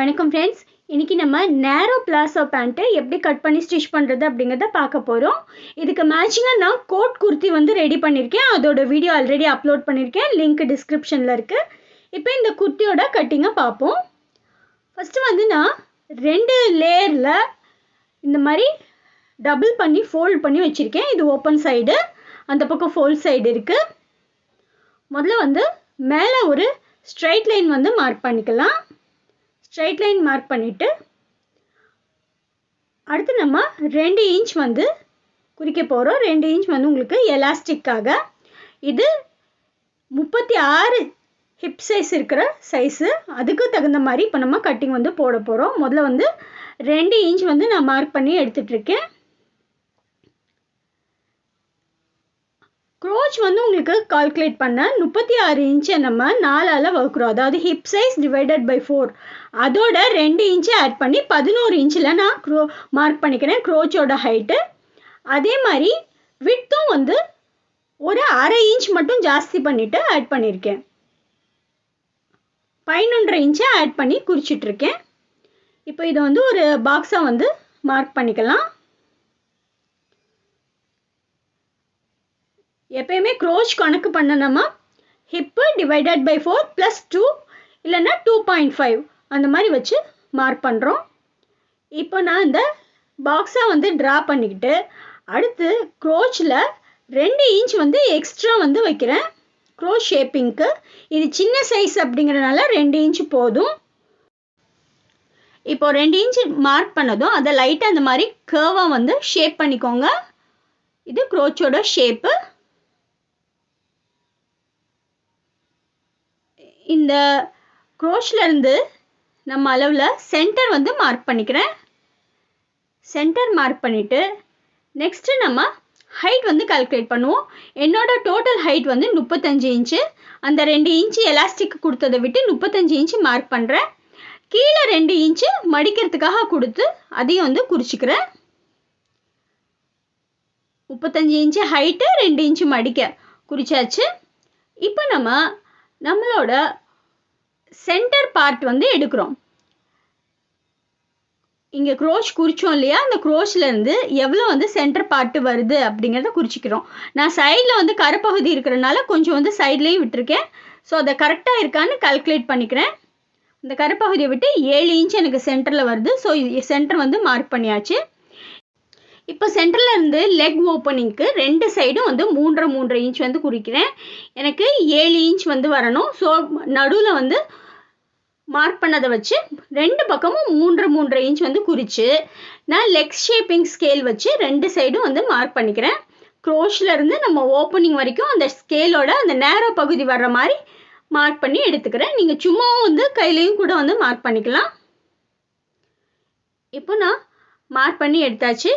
வணக்கம் ஃப்ரெண்ட்ஸ் இன்னைக்கு நம்ம நேரோ பிளாசோ பேண்ட்டு எப்படி கட் பண்ணி ஸ்டிச் பண்ணுறது அப்படிங்கிறத பார்க்க போகிறோம் இதுக்கு மேட்சிங்காக நான் கோட் குர்த்தி வந்து ரெடி பண்ணியிருக்கேன் அதோட வீடியோ ஆல்ரெடி அப்லோட் பண்ணியிருக்கேன் லிங்க் டிஸ்கிரிப்ஷனில் இருக்குது இப்போ இந்த குர்த்தியோட கட்டிங்கை பார்ப்போம். ஃபஸ்ட்டு வந்து நான் ரெண்டு லேயரில் இந்த மாதிரி டபுள் பண்ணி ஃபோல்ட் பண்ணி வச்சுருக்கேன். இது ஓப்பன் சைடு அந்த பக்கம் ஃபோல்ட் சைடு இருக்குது முதல்ல வந்து மேலே ஒரு ஸ்ட்ரைட் லைன் வந்து மார்க் பண்ணிக்கலாம். ஸ்ட்ரைட் லைன் மார்க் பண்ணிவிட்டு அடுத்து நம்ம ரெண்டு இன்ச் வந்து குறிக்க போகிறோம் ரெண்டு இன்ச் வந்து உங்களுக்கு எலாஸ்டிக்காக இது முப்பத்தி ஆறு ஹிப் சைஸ் இருக்கிற சைஸு அதுக்கு தகுந்த மாதிரி இப்போ நம்ம கட்டிங் வந்து போட போகிறோம் முதல்ல வந்து ரெண்டு இன்ச் வந்து நான் மார்க் பண்ணி எடுத்துகிட்ருக்கேன் க்ரோச் வந்து உங்களுக்கு கால்குலேட் பண்ண முப்பத்தி ஆறு இன்ச்சை நம்ம நாலால் வகுக்கிறோம். அதாவது hip size divided by four அதோட ரெண்டு இன்ச்சு ஆட் பண்ணி பதினோரு இன்ச்சில் நான் க்ரோ மார்க் பண்ணிக்கிறேன் க்ரோச்சோட ஹைட்டு அதே மாதிரி விட்த்தும் வந்து ஒரு அரை இன்ச் மட்டும் ஜாஸ்தி பண்ணிவிட்டு ஆட் பண்ணியிருக்கேன் பதினொன்றரை இன்ச்சை ஆட் பண்ணி குறிச்சிட்ருக்கேன் இப்போ இதை வந்து ஒரு பாக்ஸாக வந்து மார்க் பண்ணிக்கலாம். எப்பயுமே க்ரோச் கணக்கு பண்ணணுமா? Hip divided by four plus two இல்லைன்னா டூ பாயிண்ட் ஃபைவ் அந்த மாதிரி வச்சு மார்க் பண்ணுறோம் இப்போ நான் இந்த பாக்ஸை வந்து ட்ரா பண்ணிக்கிட்டு அடுத்து க்ரோச்சில் ரெண்டு இன்ச் வந்து எக்ஸ்ட்ரா வந்து வைக்கிறேன். க்ரோ ஷேப்பிங்க்கு இது சின்ன சைஸ் அப்படிங்கிறனால ரெண்டு இன்ச் போதும். இப்போ ரெண்டு இன்ச் மார்க் பண்ணதும் அதை லைட்டாக அந்த மாதிரி கேர்வாக வந்து ஷேப் பண்ணிக்கோங்க. இது க்ரோச்சோட ஷேப்பு இந்த க்ரோஷ்லேருந்து நம்ம அளவில் சென்டர் வந்து மார்க் பண்ணிக்கிறேன். சென்டர் மார்க் பண்ணிவிட்டு நெக்ஸ்ட்டு நம்ம ஹைட் வந்து கால்குலேட் பண்ணுவோம். என்னோட டோட்டல் ஹைட் வந்து முப்பத்தஞ்சு இன்ச்சு அந்த ரெண்டு இன்ச்சு எலாஸ்டிக் கொடுத்ததை விட்டு முப்பத்தஞ்சு இன்ச்சு மார்க் பண்ணுறேன் கீழே ரெண்டு இன்ச்சு மடிக்கிறதுக்காக கொடுத்து அதையும் வந்து குறிச்சிக்கிறேன். முப்பத்தஞ்சு இன்ச்சு ஹைட்டு ரெண்டு இன்ச்சு மடிக்க குறிச்சாச்சு. இப்போ நம்ம நம்மளோட சென்டர் பார்ட் வந்து எடுக்கிறோம். இங்கே க்ரோச் குறித்தோம் இல்லையா? அந்த க்ரோச்லேருந்து எவ்வளோ வந்து சென்டர் பார்ட்டு வருது அப்படிங்கிறத குறிச்சிக்கிறோம். நான் சைடில் வந்து கருப்பகுதி இருக்கிறனால கொஞ்சம் வந்து சைட்லேயும் விட்டுருக்கேன். ஸோ அதை கரெக்டாக இருக்கான்னு கல்குலேட் பண்ணிக்கிறேன். இந்த கருப்பகுதியை விட்டு ஏழு இன்ச் எனக்கு சென்டரில் வருது. ஸோ சென்டர் வந்து மார்க் பண்ணியாச்சு. இப்போ சென்டரில் இருந்து லெக் ஓப்பனிங்க்கு ரெண்டு சைடும் வந்து மூன்றரை மூன்றரை இன்ச் வந்து குறிக்கிறேன். எனக்கு ஏழு இன்ச் வந்து வரணும். ஸோ நடுவில் வந்து மார்க் பண்ணதை வச்சு ரெண்டு பக்கமும் மூன்று மூன்றரை இன்ச் வந்து குறித்து நான் லெக் ஷேப்பிங் ஸ்கேல் வச்சு ரெண்டு சைடும் வந்து மார்க் பண்ணிக்கிறேன். க்ரோஷ்லேருந்து நம்ம ஓப்பனிங் வரைக்கும் அந்த ஸ்கேலோட அந்த நேரோ பகுதி வர்ற மாதிரி மார்க் பண்ணி எடுத்துக்கிறேன். நீங்கள் சும்மாவும் வந்து கையிலையும் கூட வந்து மார்க் பண்ணிக்கலாம். இப்போ நான் மார்க் பண்ணி எடுத்தாச்சு.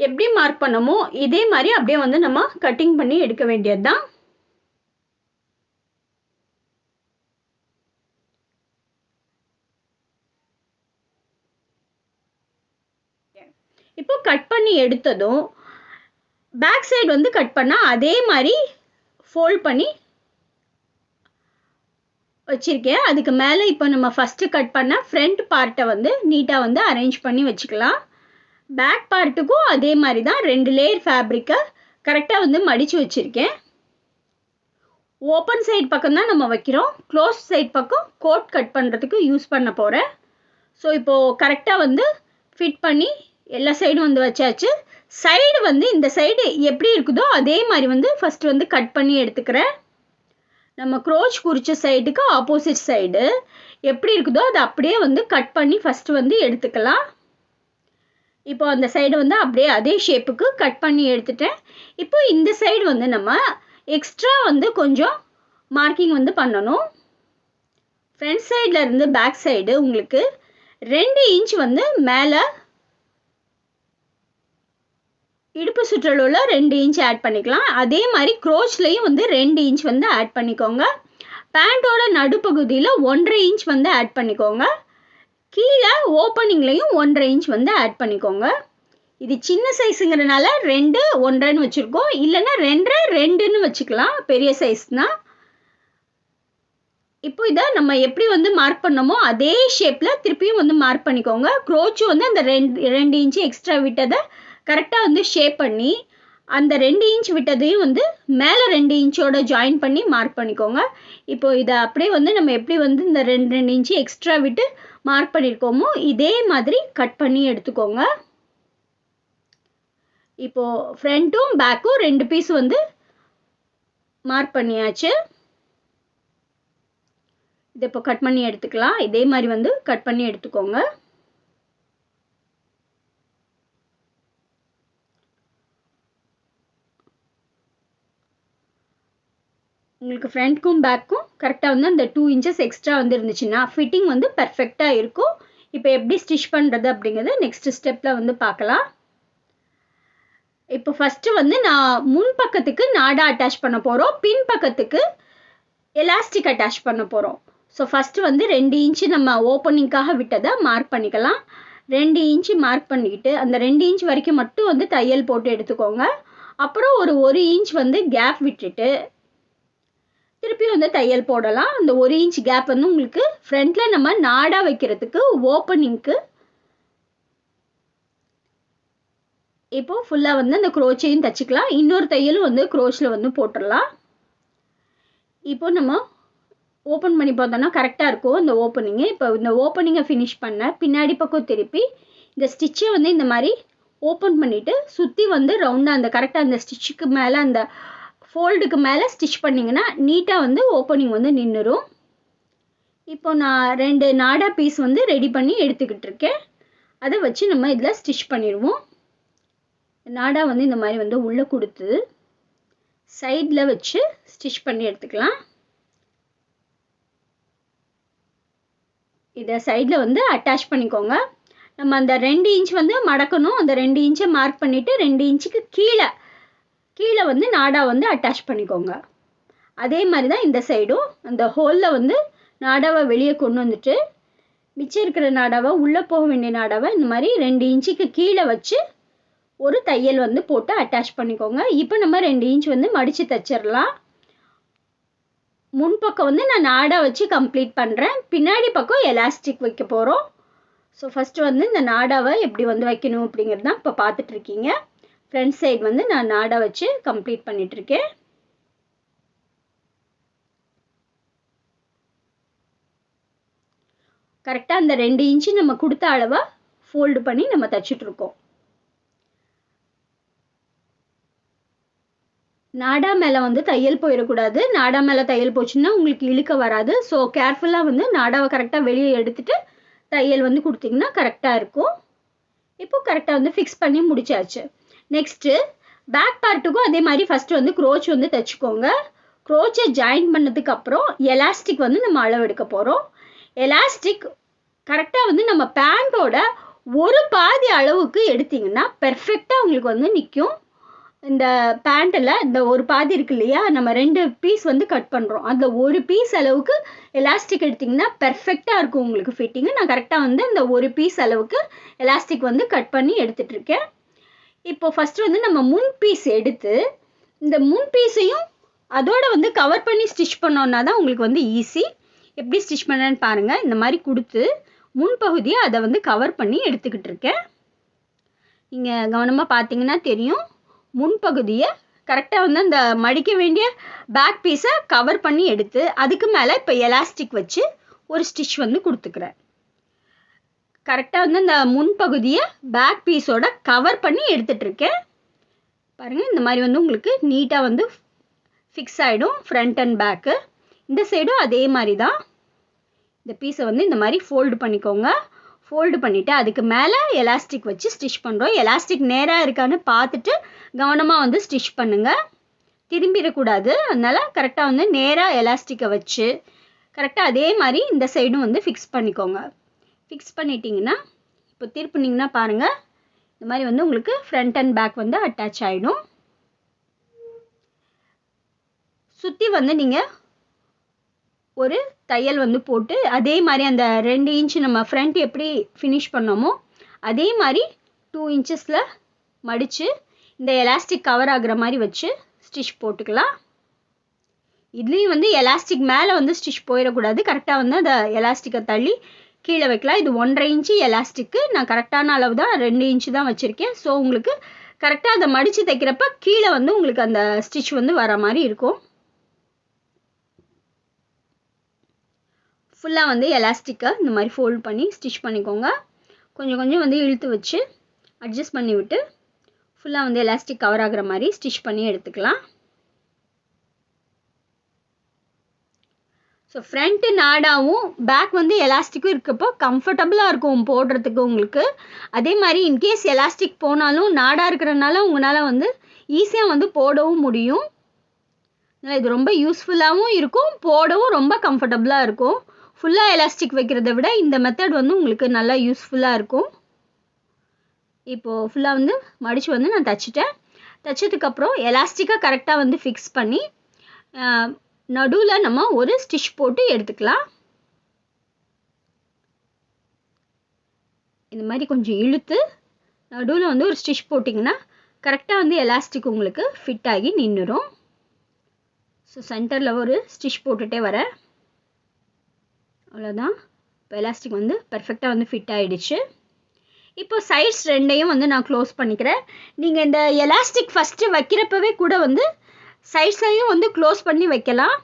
எப்படி மார்க் பண்ணமோ இதே மாதிரி அப்படியே வந்து நம்ம கட்டிங் பண்ணி எடுக்க வேண்டியது தான் இப்போ கட் பண்ணி எடுத்ததும் பேக் சைடு வந்து கட் பண்ணால் அதே மாதிரி ஃபோல்ட் பண்ணி வச்சுருக்கேன். அதுக்கு மேலே இப்போ நம்ம ஃபஸ்ட்டு கட் பண்ண ஃப்ரண்ட் பார்ட்டை வந்து நீட்டாக வந்து அரேஞ்ச் பண்ணி வச்சுக்கலாம். பேக் பார்ட்டுக்கும் அதே மாதிரி தான் ரெண்டு லேயர் ஃபேப்ரிக்கை கரெக்டாக வந்து மடித்து வச்சுருக்கேன். ஓப்பன் சைட் பக்கம் தான் நம்ம வைக்கிறோம். க்ளோஸ் சைட் பக்கம் கோட் கட் பண்ணுறதுக்கு யூஸ் பண்ண போகிறேன் ஸோ இப்போது கரெக்டாக வந்து ஃபிட் பண்ணி எல்லா சைடும் வந்து வச்சாச்சு. சைடு வந்து இந்த சைடு எப்படி இருக்குதோ அதே மாதிரி வந்து ஃபஸ்ட்டு வந்து கட் பண்ணி எடுத்துக்கிறேன் நம்ம க்ரோச் குறித்த சைடுக்கு ஆப்போசிட் சைடு எப்படி இருக்குதோ அதை அப்படியே வந்து கட் பண்ணி ஃபஸ்ட்டு வந்து எடுத்துக்கலாம். இப்போ அந்த சைடு வந்து அப்படியே அதே ஷேப்புக்கு கட் பண்ணி எடுத்துட்டேன். இப்போ இந்த சைடு வந்து நம்ம எக்ஸ்ட்ரா வந்து கொஞ்சம் மார்க்கிங் வந்து பண்ணணும். ஃப்ரண்ட் சைடில் இருந்து பேக் சைடு உங்களுக்கு ரெண்டு இன்ச் வந்து மேலே இடுப்பு சுற்றளவில் ரெண்டு இன்ச் ஆட் பண்ணிக்கலாம். அதே மாதிரி க்ரோச்லேயும் வந்து ரெண்டு இன்ச் வந்து ஆட் பண்ணிக்கோங்க. பேண்ட்டோட நடுப்பகுதியில் ஒன்றரை இன்ச் வந்து ஆட் பண்ணிக்கோங்க. கீழே ஓப்பனிங்லேயும் ஒன்றரை இன்ச் வந்து ஆட் பண்ணிக்கோங்க. இது சின்ன சைஸுங்கிறனால ரெண்டு ஒன்றரைன்னு வச்சுருக்கோம். இல்லைன்னா ரெண்டரை ரெண்டுன்னு வச்சுக்கலாம். பெரிய சைஸ்னால் இப்போ இதை நம்ம எப்படி வந்து மார்க் பண்ணோமோ அதே ஷேப்பில் திருப்பியும் வந்து மார்க் பண்ணிக்கோங்க. க்ரோச்சு வந்து அந்த ரெண்டு ரெண்டு இன்ச்சு எக்ஸ்ட்ரா விட்டதை கரெக்டாக வந்து ஷேப் பண்ணி அந்த ரெண்டு இன்ச் விட்டதையும் வந்து மேலே ரெண்டு இன்ச்சோட ஜாயின் பண்ணி மார்க் பண்ணிக்கோங்க. இப்போ இதை அப்படியே வந்து நம்ம எப்படி வந்து இந்த ரெண்டு ரெண்டு இன்ச்சு எக்ஸ்ட்ரா விட்டு மார்க் பண்ணியிருக்கோமோ இதே மாதிரி கட் பண்ணி எடுத்துக்கோங்க. இப்போது ஃப்ரண்ட்டும் பேக்கும் ரெண்டு பீஸ் வந்து மார்க் பண்ணியாச்சு. இதை இப்போ கட் பண்ணி எடுத்துக்கலாம். இதே மாதிரி வந்து கட் பண்ணி எடுத்துக்கோங்க. உங்களுக்கு ஃப்ரண்ட்க்கும் பேக்கும் கரெக்டாக வந்து அந்த டூ இன்ச்சஸ் எக்ஸ்ட்ரா வந்து இருந்துச்சுன்னா ஃபிட்டிங் வந்து பர்ஃபெக்டாக இருக்கும். இப்போ எப்படி ஸ்டிச் பண்ணுறது அப்படிங்கிறத நெக்ஸ்ட் ஸ்டெப்பில் வந்து பார்க்கலாம். இப்போ ஃபஸ்ட்டு வந்து நான் முன் பக்கத்துக்கு நாடா அட்டாச் பண்ண போகிறோம் பின் பக்கத்துக்கு எலாஸ்டிக் அட்டாச் பண்ண போகிறோம் ஸோ ஃபஸ்ட்டு வந்து ரெண்டு இன்ச்சு நம்ம ஓப்பனிங்காக விட்டதை மார்க் பண்ணிக்கலாம். ரெண்டு இன்ச்சு மார்க் பண்ணிக்கிட்டு அந்த ரெண்டு இன்ச் வரைக்கும் மட்டும் வந்து தையல் போட்டு எடுத்துக்கோங்க. அப்புறம் ஒரு ஒரு இன்ச் வந்து கேப் விட்டுட்டு திருப்பி வந்து தையல் போடலாம். அந்த ஒரு இன்ச் கேப் வந்து உங்களுக்கு ஃப்ரண்ட்டில் நம்ம நாடா வைக்கிறதுக்கு ஓப்பனிங்க்கு இப்போ ஃபுல்லாக வந்து அந்த க்ரோச்சையும் தச்சுக்கலாம். இன்னொரு தையலும் வந்து க்ரோச்சில் வந்து போட்டுடலாம். இப்போ நம்ம ஓப்பன் பண்ணி பார்த்தோன்னா கரெக்டாக இருக்கும் இந்த ஓப்பனிங்கு இப்போ இந்த ஓப்பனிங்கை ஃபினிஷ் பண்ண பின்னாடி பக்கம் திருப்பி இந்த ஸ்டிச்சை வந்து இந்த மாதிரி ஓப்பன் பண்ணிவிட்டு சுற்றி வந்து ரவுண்டாக அந்த கரெக்டாக அந்த ஸ்டிச்சுக்கு மேலே அந்த ஃபோல்டுக்கு மேலே ஸ்டிச் பண்ணிங்கன்னா நீட்டாக வந்து ஓப்பனிங் வந்து நின்றுரும் இப்போ நான் ரெண்டு நாடா பீஸ் வந்து ரெடி பண்ணி எடுத்துக்கிட்டு இருக்கேன். அதை வச்சு நம்ம இதில் ஸ்டிச் பண்ணிடுவோம். நாடா வந்து இந்த மாதிரி வந்து உள்ளே கொடுத்து சைடில் வச்சு ஸ்டிச் பண்ணி எடுத்துக்கலாம். இதை சைடில் வந்து அட்டாச் பண்ணிக்கோங்க. நம்ம அந்த ரெண்டு இன்ச் வந்து மடக்கணும். அந்த ரெண்டு இன்ச்சை மார்க் பண்ணிவிட்டு ரெண்டு இன்ச்சுக்கு கீழே கீழே வந்து நாடா வந்து அட்டாச் பண்ணிக்கோங்க. அதே மாதிரி தான் இந்த சைடும் அந்த ஹோலில் வந்து நாடாவை வெளியே கொண்டு வந்துட்டு மிச்சம் இருக்கிற நாடாவை உள்ளே போக வேண்டிய நாடாவை இந்த மாதிரி ரெண்டு இன்ச்சுக்கு கீழே வச்சு ஒரு தையல் வந்து போட்டு அட்டாச் பண்ணிக்கோங்க. இப்போ நம்ம ரெண்டு இன்ச் வந்து மடித்து தைச்சிடலாம். முன்பக்கம் வந்து நான் நாடா வச்சு கம்ப்ளீட் பண்ணுறேன் பின்னாடி பக்கம் எலாஸ்டிக் வைக்க போகிறோம் ஸோ ஃபஸ்ட்டு வந்து இந்த நாடாவை எப்படி வந்து வைக்கணும் அப்படிங்கிறது தான் இப்போ பார்த்துட்ருக்கீங்க ஃப்ரண்ட் சைடு வந்து நான் நாடா வச்சு கம்ப்ளீட் பண்ணிகிட்ருக்கேன் கரெக்டாக அந்த ரெண்டு இன்ச்சு நம்ம கொடுத்த அளவாக ஃபோல்டு பண்ணி நம்ம தைச்சிட்ருக்கோம் நாடா மேலே வந்து தையல் போயிடக்கூடாது நாடா மேலே தையல் போச்சுன்னா உங்களுக்கு இழுக்க வராது. ஸோ கேர்ஃபுல்லாக வந்து நாடாவை கரெக்டாக வெளியே எடுத்துட்டு தையல் வந்து கொடுத்தீங்கன்னா கரெக்டாக இருக்கும். இப்போ கரெக்டாக வந்து ஃபிக்ஸ் பண்ணி முடிச்சாச்சு. நெக்ஸ்ட்டு பேக் பார்ட்டுக்கும் அதே மாதிரி ஃபஸ்ட்டு வந்து க்ரோச் வந்து தைச்சிக்கோங்க. க்ரோச்சை ஜாயின் பண்ணதுக்கப்புறம் எலாஸ்டிக் வந்து நம்ம அளவெடுக்க போகிறோம் எலாஸ்டிக் கரெக்டாக வந்து நம்ம பேண்ட்டோட ஒரு பாதி அளவுக்கு எடுத்தீங்கன்னா பெர்ஃபெக்டாக உங்களுக்கு வந்து நிற்கும் இந்த பேண்ட்டில் இந்த ஒரு பாதி இருக்கு இல்லையா நம்ம ரெண்டு பீஸ் வந்து கட் பண்ணுறோம் அந்த ஒரு பீஸ் அளவுக்கு எலாஸ்டிக் எடுத்திங்கன்னா பெர்ஃபெக்டாக இருக்கும் உங்களுக்கு ஃபிட்டிங்கு நான் கரெக்டாக வந்து அந்த ஒரு பீஸ் அளவுக்கு எலாஸ்டிக் வந்து கட் பண்ணி எடுத்துகிட்ருக்கேன் இப்போ ஃபஸ்ட்டு வந்து நம்ம முன் பீஸ் எடுத்து இந்த முன் பீஸையும் அதோட வந்து கவர் பண்ணி ஸ்டிச் பண்ணோன்னா தான் உங்களுக்கு வந்து ஈஸி எப்படி ஸ்டிச் பண்ணுறேன்னு பாருங்கள் இந்த மாதிரி கொடுத்து முன்பகுதியை அதை வந்து கவர் பண்ணி எடுத்துக்கிட்டு இருக்கேன். நீங்கள் கவனமாக பார்த்தீங்கன்னா தெரியும். முன்பகுதியை கரெக்டாக வந்து அந்த மடிக்க வேண்டிய பேக் பீஸை கவர் பண்ணி எடுத்து அதுக்கு மேலே இப்போ எலாஸ்டிக் வச்சு ஒரு ஸ்டிச் வந்து கொடுத்துக்கிறேன். கரெக்டாக வந்து அந்த முன்பகுதியை பேக் பீஸோட கவர் பண்ணி எடுத்துட்ருக்கேன் பாருங்கள் இந்த மாதிரி வந்து உங்களுக்கு நீட்டாக வந்து ஃபிக்ஸ் ஆகிடும் ஃப்ரண்ட் அண்ட் பேக்கு இந்த சைடும் அதே மாதிரி தான். இந்த பீஸை வந்து இந்த மாதிரி ஃபோல்டு பண்ணிக்கோங்க. ஃபோல்டு பண்ணிவிட்டு அதுக்கு மேலே எலாஸ்டிக் வச்சு ஸ்டிச் பண்ணுறோம் எலாஸ்டிக் நேராக இருக்கான்னு பார்த்துட்டு கவனமாக வந்து ஸ்டிச் பண்ணுங்கள் திரும்பிடக்கூடாது. அதனால் கரெக்டாக வந்து நேராக எலாஸ்டிக்கை வச்சு கரெக்டாக அதே மாதிரி இந்த சைடும் வந்து ஃபிக்ஸ் பண்ணிக்கோங்க. ஃபிக்ஸ் பண்ணிட்டீங்கன்னா இப்போ திருப்பினீங்கன்னா பாருங்கள் இந்த மாதிரி வந்து உங்களுக்கு ஃப்ரண்ட் அண்ட் பேக் வந்து அட்டாச் ஆகிடும் சுற்றி வந்து நீங்கள் ஒரு தையல் வந்து போட்டு அதே மாதிரி அந்த ரெண்டு இன்ச் நம்ம ஃப்ரண்ட் எப்படி ஃபினிஷ் பண்ணோமோ அதே மாதிரி டூ இன்ச்சஸில் மடித்து இந்த எலாஸ்டிக் கவர் ஆகுற மாதிரி வச்சு ஸ்டிச் போட்டுக்கலாம். இதுலேயும் வந்து எலாஸ்டிக் மேலே வந்து ஸ்டிச் போயிடக்கூடாது. கரெக்டாக வந்து அந்த எலாஸ்டிக்கை தள்ளி கீழே வைக்கலாம். இது ஒன்றரை இன்ச்சு எலாஸ்டிக்கு நான் கரெக்டான அளவு தான் ரெண்டு இன்ச்சு தான் வச்சுருக்கேன். ஸோ உங்களுக்கு கரெக்டாக அதை மடித்து தைக்கிறப்ப கீழே வந்து உங்களுக்கு அந்த ஸ்டிச் வந்து வர மாதிரி இருக்கும். ஃபுல்லாக வந்து எலாஸ்டிக்கை இந்த மாதிரி ஃபோல்ட் பண்ணி ஸ்டிச் பண்ணிக்கோங்க. கொஞ்சம் கொஞ்சம் வந்து இழுத்து வச்சு அட்ஜஸ்ட் பண்ணி விட்டு ஃபுல்லாக வந்து எலாஸ்டிக் கவர் ஆகிற மாதிரி ஸ்டிச் பண்ணி எடுத்துக்கலாம். ஸோ ஃப்ரண்ட்டு நாடாவும் பேக் வந்து எலாஸ்டிக்கும் இருக்கப்போ கம்ஃபர்டபுளாக இருக்கும் போடுறதுக்கு உங்களுக்கு. அதே மாதிரி இன்கேஸ் எலாஸ்டிக் போனாலும் நாடாக இருக்கிறனால உங்களால் வந்து ஈஸியாக வந்து போடவும் முடியும். இது ரொம்ப யூஸ்ஃபுல்லாகவும் இருக்கும் போடவும் ரொம்ப கம்ஃபர்டபுளாக இருக்கும். ஃபுல்லாக எலாஸ்டிக் வைக்கிறத விட இந்த மெத்தட் வந்து உங்களுக்கு நல்லா யூஸ்ஃபுல்லாக இருக்கும். இப்போது ஃபுல்லாக வந்து மடித்து வந்து நான் தைச்சிட்டேன். தைச்சதுக்கப்புறம் எலாஸ்டிக்காக கரெக்டாக வந்து ஃபிக்ஸ் பண்ணி நடுவில் நம்ம ஒரு ஸ்டிச் போட்டு எடுத்துக்கலாம். இந்த மாதிரி கொஞ்சம் இழுத்து நடுவில் வந்து ஒரு ஸ்டிச் போட்டிங்கன்னா கரெக்டாக வந்து எலாஸ்டிக் உங்களுக்கு ஃபிட் ஆகி நின்றுடும் ஸோ சென்டரில் ஒரு ஸ்டிச் போட்டுகிட்டே வரேன் அவ்வளோதான் இப்போ எலாஸ்டிக் வந்து பர்ஃபெக்டாக வந்து ஃபிட் ஆகிடுச்சு இப்போ சைட்ஸ் ரெண்டையும் வந்து நான் க்ளோஸ் பண்ணிக்கிறேன். நீங்கள் இந்த எலாஸ்டிக் ஃபஸ்ட்டு வைக்கிறப்பவே கூட வந்து சைட்ஸையும் வந்து க்ளோஸ் பண்ணி வைக்கலாம்.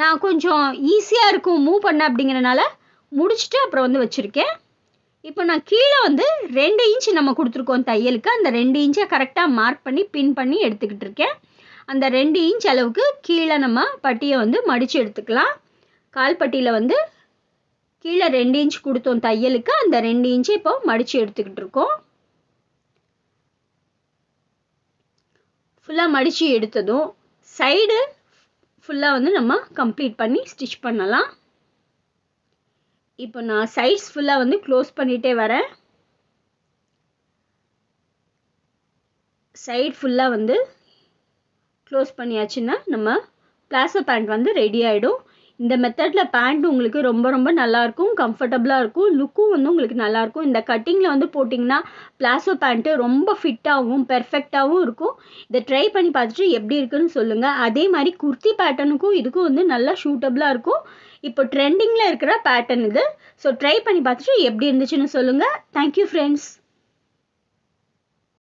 நான் கொஞ்சம் ஈஸியாக இருக்கும் மூவ் பண்ண அப்படிங்கிறனால முடிச்சுட்டு அப்புறம் வந்து வச்சுருக்கேன். இப்போ நான் கீழே வந்து ரெண்டு இன்ச் நம்ம கொடுத்துருக்கோம் தையலுக்கு. அந்த ரெண்டு இன்ச்சை கரெக்டாக மார்க் பண்ணி பின் பண்ணி எடுத்துக்கிட்டு இருக்கேன். அந்த ரெண்டு இன்ச் அளவுக்கு கீழே நம்ம பட்டியை வந்து மடித்து எடுத்துக்கலாம். கால் பட்டியில் வந்து கீழே ரெண்டு இன்ச் கொடுத்தோம் தையலுக்கு. அந்த ரெண்டு இன்ச்சு இப்போ மடித்து எடுத்துக்கிட்டு இருக்கோம். ஃபுல்லாக மடித்து எடுத்ததும் சைடு ஃபுல்லாக வந்து நம்ம கம்ப்ளீட் பண்ணி ஸ்டிச் பண்ணலாம். இப்போ நான் சைட்ஸ் ஃபுல்லாக வந்து க்ளோஸ் பண்ணிகிட்டே வரேன். சைடு ஃபுல்லாக வந்து க்ளோஸ் பண்ணியாச்சுன்னா நம்ம பிளாசோ பேண்ட் வந்து ரெடி ஆகிடும் இந்த மெத்தடில் பேண்ட் உங்களுக்கு ரொம்ப ரொம்ப நல்லாயிருக்கும் கம்ஃபர்டபுளாக இருக்கும் லுக்கும் வந்து உங்களுக்கு நல்லாயிருக்கும். இந்த கட்டிங்கில் வந்து போட்டிங்கன்னா பிளாசோ பேண்ட்டு ரொம்ப ஃபிட்டாகவும் பெர்ஃபெக்டாகவும் இருக்கும். இதை ட்ரை பண்ணி பார்த்துட்டு எப்படி இருக்குன்னு சொல்லுங்கள் அதே மாதிரி குர்த்தி பேட்டர்னுக்கும் இதுக்கும் வந்து நல்லா ஷூட்டபுளாக இருக்கும். இப்போ ட்ரெண்டிங்கில் இருக்கிற பேட்டர்ன் இது. ஸோ ட்ரை பண்ணி பார்த்துட்டு எப்படி இருந்துச்சுன்னு சொல்லுங்கள் தேங்க்யூ ஃப்ரெண்ட்ஸ்